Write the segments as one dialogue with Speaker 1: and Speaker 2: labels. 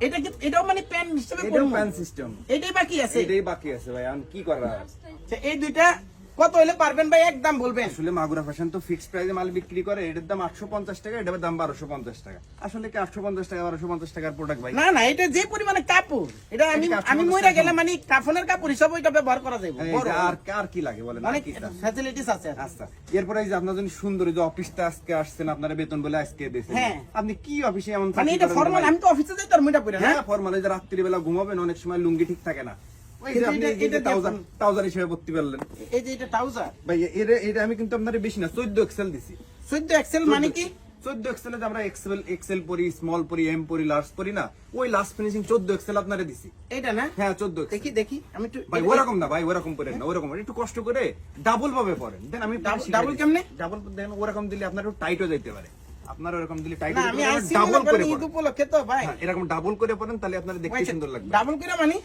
Speaker 1: এটা কি এটাও মানে প্যান হিসেবে
Speaker 2: এটাও? প্যান সিস্টেম
Speaker 1: এটাই বাকি আছে?
Speaker 2: এটাই বাকি আছে ভাই আমি কি করার?
Speaker 1: আচ্ছা, এই দুইটা কত হলে পারবেন ভাই? একদম বলবেন।
Speaker 2: আসলে মাগুরা ফ্যাশন তো ফিক্সড প্রাইসে মাল বিক্রি করে এটার দাম আটশো পঞ্চাশ টাকা এটার দাম বারোশো পঞ্চাশ টাকা। আসলে কি আটশো পঞ্চাশ টাকা বারোশো পঞ্চাশ টাকার প্রোডাক্ট ভাই?
Speaker 1: না না এটা যে পরিমাণে কাপড় এটা আমি আমি মইরা গেলে মানে কাফনের কাপড় হিসাবে এটা ব্যবহার করা যাবে বড়
Speaker 2: আর আর কি লাগে বলেন
Speaker 1: অনেক
Speaker 2: কি
Speaker 1: ফ্যাসিলিটিস আছে
Speaker 2: আচ্ছা এরপরে এই যে আপনার জন্য সুন্দর যে অফিসটা আজকে আসছেন আপনারা বেতন বলে আজকে দিয়েছেন।
Speaker 1: হ্যাঁ।
Speaker 2: আপনি কি অফিসে এমন
Speaker 1: মানে এটা ফর্মাল আমি তো অফিসে যাই তার মুইটা পরে না।
Speaker 2: হ্যাঁ ফর্মাল এই যে রাত্রিবেলা ঘুমাবেন অনেক সময় লুঙ্গি ঠিক থাকে না। ওই যে
Speaker 1: কিন্তু
Speaker 2: আপনি
Speaker 1: এটা-
Speaker 2: এই যে
Speaker 1: এটা
Speaker 2: ট্রাউজার
Speaker 1: দেখুন।
Speaker 2: ট্রাউজার হিসেবে ভর্তি পারলেন
Speaker 1: এই যে এটা ট্রাউজার
Speaker 2: ভাই এর এটা আমি কিন্তু আপনার বেশি না চোদ্দ এক্সেল দিছি।
Speaker 1: 14 এক্সেল মানে কি?
Speaker 2: চোদ্দ এক্সেলে আমরা এক্সেল এক্সেল পরি স্মল পরি এম পরি লার্জ পরি না ওই লাস্ট ফিনিশিং চোদ্দ এক্সেল আপনারে দিছি।
Speaker 1: এটা না?
Speaker 2: হ্যাঁ চোদ্দ
Speaker 1: দেখি দেখি আমি একটু
Speaker 2: ভাই ওরকম না ভাই ওরকম করেন না ওরকম একটু কষ্ট করে ডাবল ভাবে পড়েন। দেন আমি
Speaker 1: Double- double কেমনে?
Speaker 2: ডাবল দেন ওরকম দিলে আপনার একটু টাইটও যাইতে পারে। আপনার ওরকম দিলে টাইট
Speaker 1: আমি
Speaker 2: ডাবল করে
Speaker 1: ঈদ উপলক্ষে তো ভাই।
Speaker 2: হ্যাঁ, এরকম ডাবল করে পড়েন তাহলে আপনার দেখতে সুন্দর লাগবে।
Speaker 1: ডাবল করে মানে?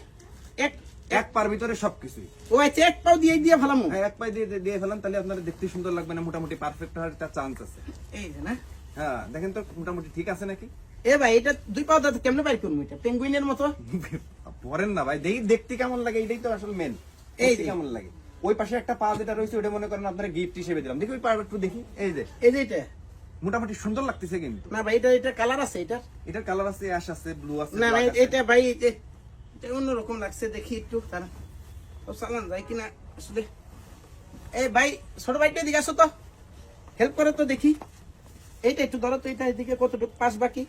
Speaker 1: এক
Speaker 2: এক পার ভিতরে সবকিছুই।
Speaker 1: ও আচ্ছা এক পাও দিয়ে দিয়ে ফেলাম?
Speaker 2: হ্যাঁ, এক দিয়ে দিয়ে- ফেলান তাহলে আপনার দেখতে সুন্দর লাগবে না মোটামুটি পারফেক্ট হওয়ার একটা চান্স আছে।
Speaker 1: এই যে না।
Speaker 2: হ্যাঁ দেখেন তো মোটামুটি ঠিক আছে নাকি?
Speaker 1: এ ভাই এটা দুই পাও দাঁত কেমনে বাইর করব এটা? পেঙ্গুইনের মতো?
Speaker 2: পরেন না ভাই দেখি দেখতে কেমন লাগে এটাই তো আসলে মেন
Speaker 1: এই।
Speaker 2: কেমন লাগে। ওই পাশে একটা পা যেটা রয়েছে ওটা মনে করেন আপনার গিফট হিসেবে দিলাম। দেখি ওই পা একটু দেখি। এই যে।
Speaker 1: এই যে এটা।
Speaker 2: মোটামুটি সুন্দর লাগতেছে কিন্তু।
Speaker 1: না ভাই এটা এটা কালার আছে এটা
Speaker 2: এটার কালার আছে অ্যাশ আছে ব্লু আছে
Speaker 1: না
Speaker 2: আছে।
Speaker 1: এটা ভাই অন্যরকম লাগছে দেখি একটু তারা। ও চালান যায় কিনা আসলে। এই ভাই ছোট ভাইটা দিকে আসো তো। হেল্প করে তো দেখি। এইটা একটু ধরো তো এটা এদিকে কতটুকু পাস বাকি।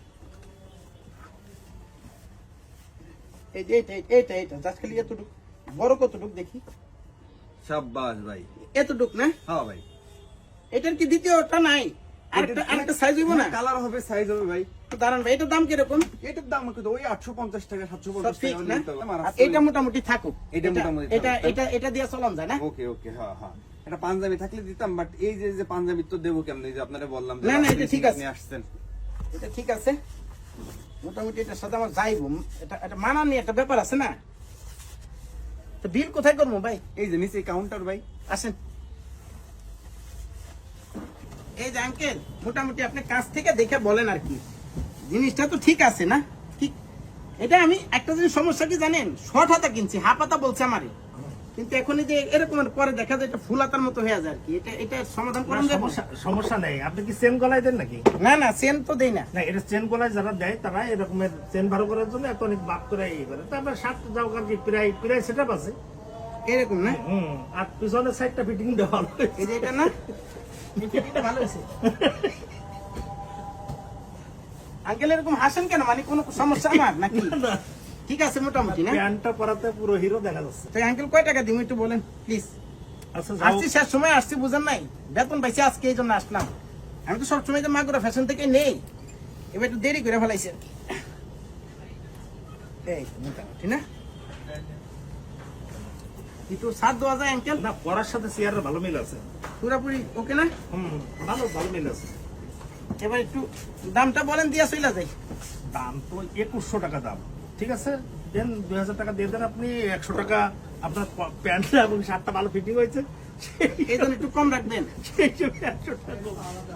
Speaker 1: এই যে এইটা এইটা এইটা জাস্ট খালি এতটুকু। বড় কতটুকু দেখি।
Speaker 2: সাব্বাস ভাই।
Speaker 1: এতটুক না?
Speaker 2: হ্যাঁ ভাই।
Speaker 1: এটার কি দ্বিতীয়টা নাই? আরেকটা আরেকটা সাইজ হইব না?
Speaker 2: কালার হবে সাইজ হবে ভাই।
Speaker 1: দাঁড়ান ভাই এটার দাম কীরকম?
Speaker 2: এটার দাম কিন্তু ওই আটশো পঞ্চাশ টাকা সাতশো পঞ্চাশ টাকা
Speaker 1: না?
Speaker 2: নিতে হবে। আমার
Speaker 1: আর
Speaker 2: আসলে-
Speaker 1: এটা মোটামুটি থাকুক।
Speaker 2: এটা
Speaker 1: এটা
Speaker 2: মোটামুটি
Speaker 1: এটা এটা এটা দিয়ে চলান যায় না?
Speaker 2: ওকে ওকে হ্যাঁ হ্যাঁ। এটা পাঞ্জাবি থাকলে দিতাম বাট এই যে যে পাঞ্জাবি তো দেবো কেমন? যে আপনারা বললাম
Speaker 1: না, না, এটা ঠিক আছে।
Speaker 2: নিয়ে আসছেন।
Speaker 1: এটা ঠিক আছে। মোটামুটি এটার সাথে আমার যাইবো। এটা এটা মানানি একটা ব্যাপার আছে না? তো বিল কোথায় করব ভাই?
Speaker 2: এই যে নিচে কাউন্টার ভাই।
Speaker 1: আসেন। এই যে আঙ্কেল মোটামুটি আপনি কাছ থেকে দেখে বলেন আর কি। জিনিসটা তো ঠিক আছে না? ঠিক? এটা আমি একটা জিনিস সমস্যা কি জানেন? শর্ট হাতা কিনছি হাফ হাতা বলছে আমারে। কিন্তু এখন যে এরকম পরে দেখা যায় এটা ফুল হাতার মতো হয়ে যায় আর কি। এটা এটা সমাধান করেন
Speaker 3: সমস্যা নেই। আপনি কি চেন গলায় দেন নাকি?
Speaker 1: না না সেন তো দেই না।
Speaker 3: না এটা চেন গলায় যারা দেয় তারা এরকমের চেন ভালো করার জন্য এত অনেক বাদ করে ইয়ে করে। তারপরে সাত যাও আর কি প্রায় প্রায় সেট আছে।
Speaker 1: এরকম না?
Speaker 3: হুম আর পিছনের সাইডটা ফিটিং দেওয়া ভালো
Speaker 1: এই যে এটা না? ভালো হয়েছে আঙ্কেল এরকম হাসেন কেন? মানে কোনো সমস্যা আমার নাকি? ঠিক আছে মোটামুটি না?
Speaker 3: প্যান্টটা পরাতে পুরো হিরো দেখা যাচ্ছে।
Speaker 1: তো আঙ্কেল কয় টাকা দিব একটু বলেন প্লিজ
Speaker 3: আচ্ছা
Speaker 1: আসছি শেষ সময় আসছি বুঝেন নাই? বেতন পাইছি আজকে এই জন্য আসলাম। আমি তো সবসময় যে মাগুরা ফ্যাশন থেকে নেই। এবার একটু দেরি করে ফেলাইছে। এই মোটামুটি না? একটু সাত দেওয়া যায় আঙ্কেল?
Speaker 3: না পরার সাথে চেয়ারের ভালো মিল আছে।
Speaker 1: পুরাপুরি ওকে না?
Speaker 3: হুম ভালো ভালো মিল আছে।
Speaker 1: এবার একটু দামটা বলেন দিয়া চইলা যাই।
Speaker 3: দাম তো একুশশো টাকা দাম ঠিক আছে? দেন দুই হাজার টাকা দিয়ে দেন আপনি একশো টাকা আপনার প্যান্টটা এবং শার্টটা ভালো ফিটিং হয়েছে। সেই
Speaker 1: এই জন্য একটু কম রাখবেন।
Speaker 3: সেই জন্য একশো টাকা।